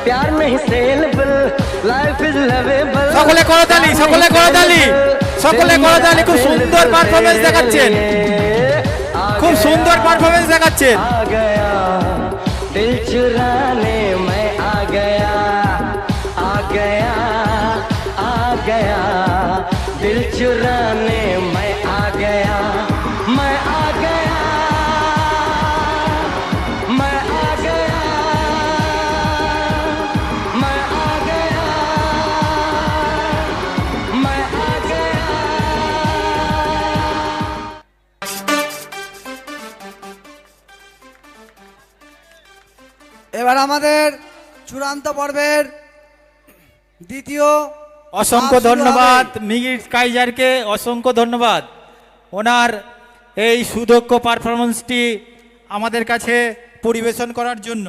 प्यार नहीं saleable life is lovable সকলে করতালি সকলে করতালি সকলে করতালি খুব সুন্দর পারফরমেন্স দেখাচ্ছেন খুব সুন্দর পারফরমেন্স দেখাচ্ছেন आ गया दिल चुराने मैं आ गया आ गया आ गया दिल चुराने এবার আমাদের চূড়ান্ত পর্বের দ্বিতীয় অসংখ্য ধন্যবাদ। মিগির কাইজারকে অসংখ্য ধন্যবাদ ওনার এই সুদক্ষ পারফরমেন্সটি আমাদের কাছে পরিবেশন করার জন্য